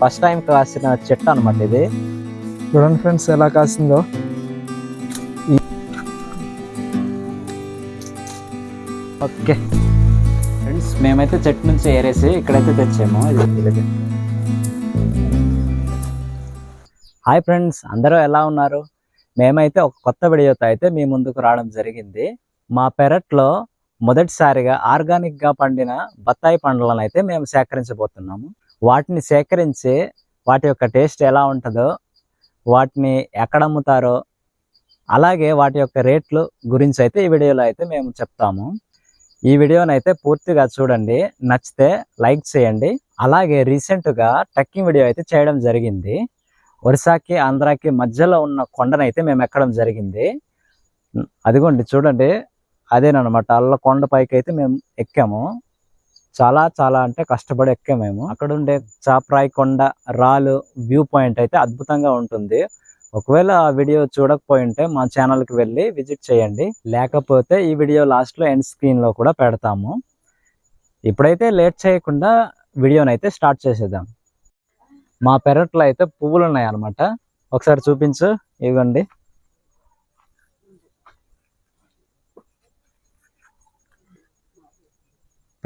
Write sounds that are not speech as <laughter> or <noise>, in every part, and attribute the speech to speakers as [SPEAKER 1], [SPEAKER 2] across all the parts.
[SPEAKER 1] First time కాసిన చెట్టు అనమాట ఇది.
[SPEAKER 2] చూడండి ఫ్రెండ్స్ ఎలా కాసిందో.
[SPEAKER 1] ఓకే. ఫ్రెండ్స్ మేమైతే చెట్టు నుంచి ఏరేసి ఇక్కడైతే తెచ్చాము. ఇది. హాయ్ ఫ్రెండ్స్ అందరూ ఎలా ఉన్నారు? మేమైతే ఒక కొత్త వీడియోతో అయితే మీ ముందుకు రావడం జరిగింది. మా పెరట్లో మొదటిసారిగా ఆర్గానిక్గా పండిన బత్తాయి పండ్లను అయితే మేము సేకరించబోతున్నాము. వాటిని సేకరించి వాటి యొక్క టేస్ట్ ఎలా ఉంటుందో వాటిని ఎక్కడ అమ్ముతారో అలాగే వాటి యొక్క రేట్లు గురించి అయితే ఈ వీడియోలో అయితే మేము చెప్తాము. ఈ వీడియోని అయితే పూర్తిగా చూడండి నచ్చితే లైక్ చేయండి అలాగే రీసెంట్గా ట్రెక్కింగ్ వీడియో అయితే చేయడం జరిగింది. ఒరిస్సాకి ఆంధ్రాకి మధ్యలో ఉన్న కొండనైతే మేము ఎక్కడం జరిగింది. అదిగోండి చూడండి అదేనమాట అల్ల కొండ పైకి అయితే మేము ఎక్కాము. చాలా చాలా అంటే కష్టపడి ఎక్కాము మేము. అక్కడ ఉండే చాప్రాయి కొండ రాలు వ్యూ పాయింట్ అయితే అద్భుతంగా ఉంటుంది. ఒకవేళ ఆ వీడియో చూడకపోయి ఉంటే మా ఛానల్కి వెళ్ళి విజిట్ చేయండి. లేకపోతే ఈ వీడియో లాస్ట్లో ఎండ్ స్క్రీన్లో కూడా పెడతాము. ఇప్పుడైతే లేట్ చేయకుండా వీడియోని అయితే స్టార్ట్ చేసేద్దాం. మా పెరట్లో అయితే పువ్వులు ఉన్నాయి అనమాట ఒకసారి చూపించు. ఇవ్వండి.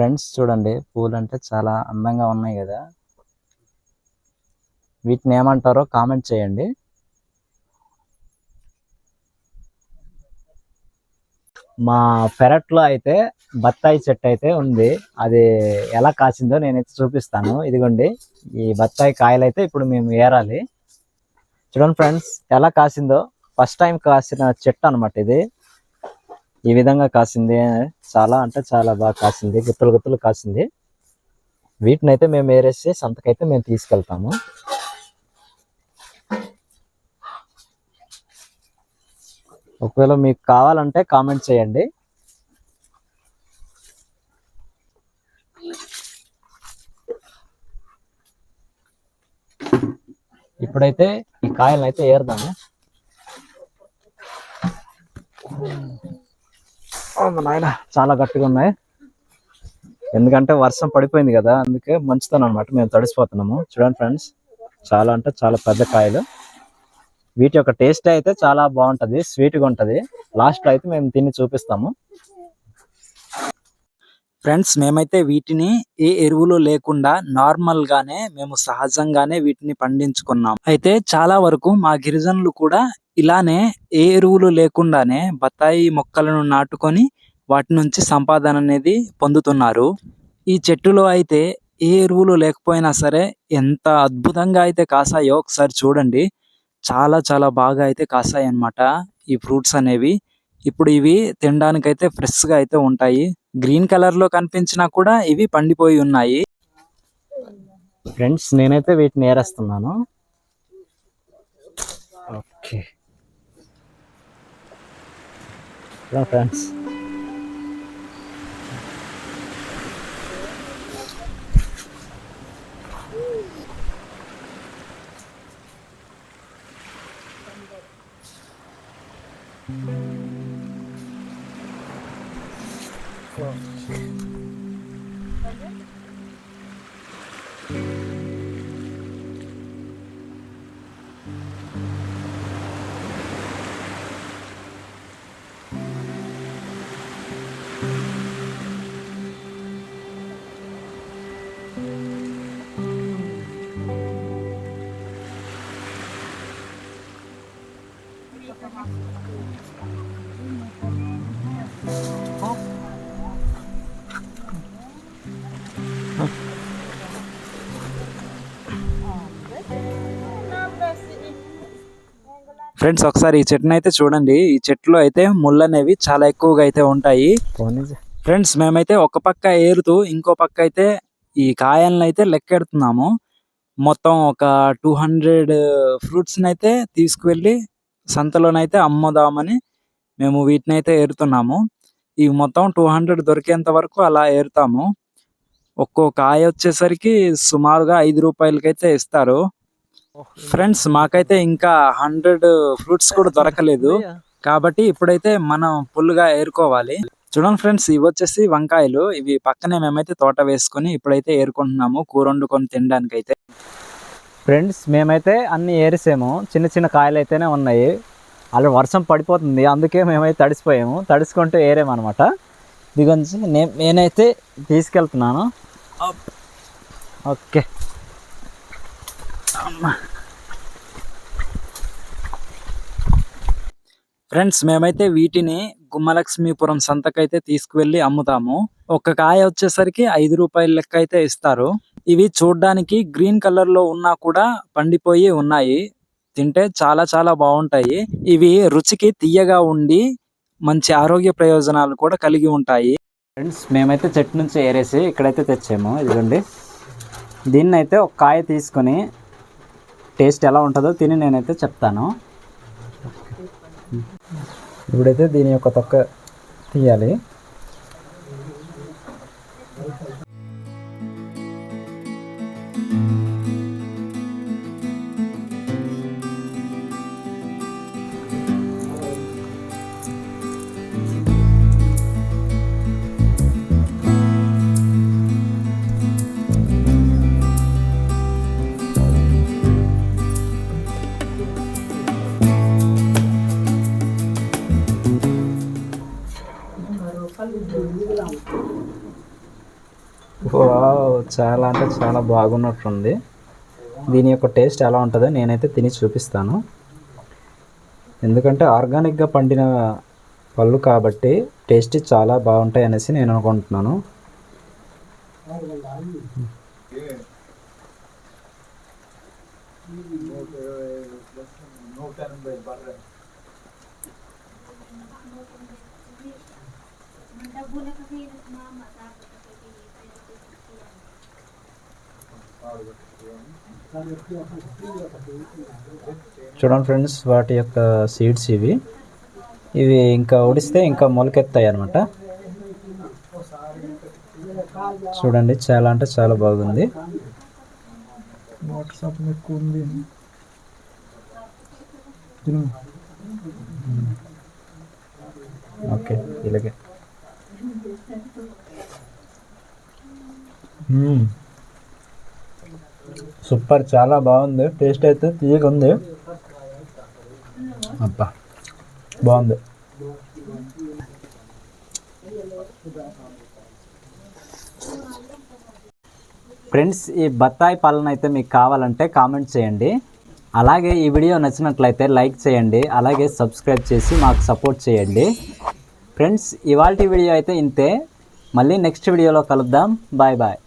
[SPEAKER 1] ఫ్రెండ్స్ చూడండి పూలు అంటే చాలా అందంగా ఉన్నాయి కదా. వీటిని ఏమంటారో కామెంట్ చేయండి. మా పెరట్లో అయితే బత్తాయి చెట్టు అయితే ఉంది. అది ఎలా కాసిందో నేనైతే చూపిస్తాను. ఇదిగోండి ఈ బత్తాయి కాయలు అయితే ఇప్పుడు మేము ఏరాలి. చూడండి ఫ్రెండ్స్ ఎలా కాసిందో. ఫస్ట్ టైం కాసిన చెట్టు అనమాట ఇది. ఈ విధంగా కాసింది. చాలా అంటే చాలా బాగా కాసింది. గుత్తులు గుత్తులు కాసింది. వీటిని అయితే మేము ఏరేసి సంతకైతే మేము తీసుకెళ్తాము. ఒకవేళ మీకు కావాలంటే కామెంట్ చేయండి. ఇప్పుడైతే ఈ కాయలను అయితే ఏరుదాము. నాయన. చాలా గట్టిగా ఉన్నాయి. ఎందుకంటే వర్షం పడిపోయింది కదా అందుకే మంచుతాను అనమాట మేము తడిసిపోతున్నాము. చూడండి ఫ్రెండ్స్ చాలా అంటే చాలా పెద్ద కాయలు. వీటి యొక్క టేస్ట్ అయితే చాలా బాగుంటది స్వీట్గా ఉంటది. లాస్ట్లో అయితే మేము తిని చూపిస్తాము.
[SPEAKER 3] ఫ్రెండ్స్ మేమైతే వీటిని ఏ ఎరువులు లేకుండా నార్మల్ గానే మేము సహజంగానే వీటిని పండించుకున్నాం. అయితే చాలా వరకు మా గిరిజనులు కూడా ఇలానే ఏ ఎరువులు లేకుండానే బత్తాయి మొక్కలను నాటుకొని వాటి నుంచి సంపాదన అనేది పొందుతున్నారు. ఈ చెట్టులో అయితే ఏ ఎరువులు లేకపోయినా సరే ఎంత అద్భుతంగా అయితే కాసాయో ఒకసారి చూడండి. చాలా చాలా బాగా అయితే కాసాయి అన్నమాట ఈ ఫ్రూట్స్ అనేవి ఇప్పుడు ఇవి తినడానికైతే ఫ్రెష్గా అయితే ఉంటాయి. గ్రీన్ కలర్లో కనిపించినా కూడా ఇవి పండిపోయి ఉన్నాయి.
[SPEAKER 1] ఫ్రెండ్స్ నేనైతే వీటిని ఏరేస్తున్నాను. Okay. Friends. Thank you.
[SPEAKER 3] Friends ఒకసారి ఈ చెట్టును అయితే చూడండి. ఈ చెట్టులో అయితే ముళ్ళు అనేవి చాలా ఎక్కువగా అయితే ఉంటాయి. ఫ్రెండ్స్ మేమైతే ఒక పక్క ఏరుతూ ఇంకో పక్క అయితే ఈ కాయలను అయితే లెక్కెడుతున్నాము. మొత్తం ఒక టూ హండ్రెడ్ ఫ్రూట్స్ అయితే తీసుకువెళ్ళి సంతలోనైతే అమ్ముదామని మేము వీటిని అయితే ఏరుతున్నాము. ఇవి మొత్తం టూ హండ్రెడ్ దొరికేంత వరకు అలా ఏరుతాము. ఒక్కో కాయ వచ్చేసరికి సుమారుగా ఐదు రూపాయలకైతే ఇస్తారు. ఫ్రెండ్స్ మాకైతే ఇంకా హండ్రెడ్ ఫ్రూట్స్ కూడా <laughs> దొరకలేదు. కాబట్టి ఇప్పుడైతే మనం ఫుల్గా ఏరుకోవాలి. చూడండి ఫ్రెండ్స్ ఇవి వచ్చేసి వంకాయలు. ఇవి పక్కనే మేమైతే తోట వేసుకొని ఇప్పుడైతే ఏరుకుంటున్నాము కూర వండుకొని తినడానికి అయితే
[SPEAKER 1] ఫ్రెండ్స్ మేమైతే అన్ని ఏరిసాము. చిన్న చిన్న కాయలు అయితేనే ఉన్నాయి. అలా వర్షం పడిపోతుంది. అందుకే మేమైతే తడిసిపోయాము. తడుచుకుంటూ ఏరేమన్నమాట. దిగుంచి నే నేనైతే తీసుకెళ్తున్నాను. ఓకే. అమ్మా.
[SPEAKER 3] ఫ్రెండ్స్ మేమైతే వీటిని గుమ్మలక్ష్మీపురం సంతకైతే తీసుకువెళ్ళి అమ్ముతాము. ఒక కాయ వచ్చేసరికి ఐదు రూపాయల లెక్క అయితే ఇస్తారు. ఇవి చూడ్డానికి గ్రీన్ కలర్లో ఉన్నా కూడా పండిపోయి ఉన్నాయి. తింటే చాలా చాలా బాగుంటాయి. ఇవి రుచికి తీయగా ఉండి మంచి ఆరోగ్య ప్రయోజనాలు కూడా కలిగి ఉంటాయి.
[SPEAKER 1] ఫ్రెండ్స్ మేమైతే చెట్టు నుంచి ఏరేసి ఇక్కడైతే తెచ్చాము. ఇదిగోండి. దీన్ని అయితే ఒక కాయ తీసుకొని టేస్ట్ ఎలా ఉంటుందో తిని నేనైతే చెప్తాను. ఇప్పుడైతే దీని యొక్క తొక్క తీయాలి. వావ్, చాలా అంటే చాలా బాగున్నట్టుంది. దీని యొక్క టేస్ట్ ఎలా ఉంటుందో నేనైతే తిని చూపిస్తాను. ఎందుకంటే ఆర్గానిక్గా పండిన పళ్ళు కాబట్టి టేస్ట్ చాలా బాగుంటాయి అనేసి నేను అనుకుంటున్నాను. చూడండి ఫ్రెండ్స్ వాటి యొక్క సీడ్స్ ఇవి. ఇవి ఇంకా ఉడిస్తే ఇంకా మొలకెత్తాయి అనమాట చూడండి చాలా అంటే చాలా బాగుంది.
[SPEAKER 2] ఎక్కువ ఉంది
[SPEAKER 1] ఓకే ఇలాగే. సూపర్ చాలా బాగుంది. టేస్ట్ అయితే తీయగా ఉంది. అబ్బా బాగుంది. ఫ్రెండ్స్ ఈ బత్తాయి పళ్ళను అయితే మీకు కావాలంటే కామెంట్ చేయండి. అలాగే ఈ వీడియో నచ్చినట్లయితే లైక్ చేయండి. అలాగే సబ్స్క్రైబ్ చేసి మాకు సపోర్ట్ చేయండి. ఫ్రెండ్స్ ఇవాళ వీడియో అయితే ఇంతే. మళ్ళీ నెక్స్ట్ వీడియోలో కలుద్దాం. Bye bye.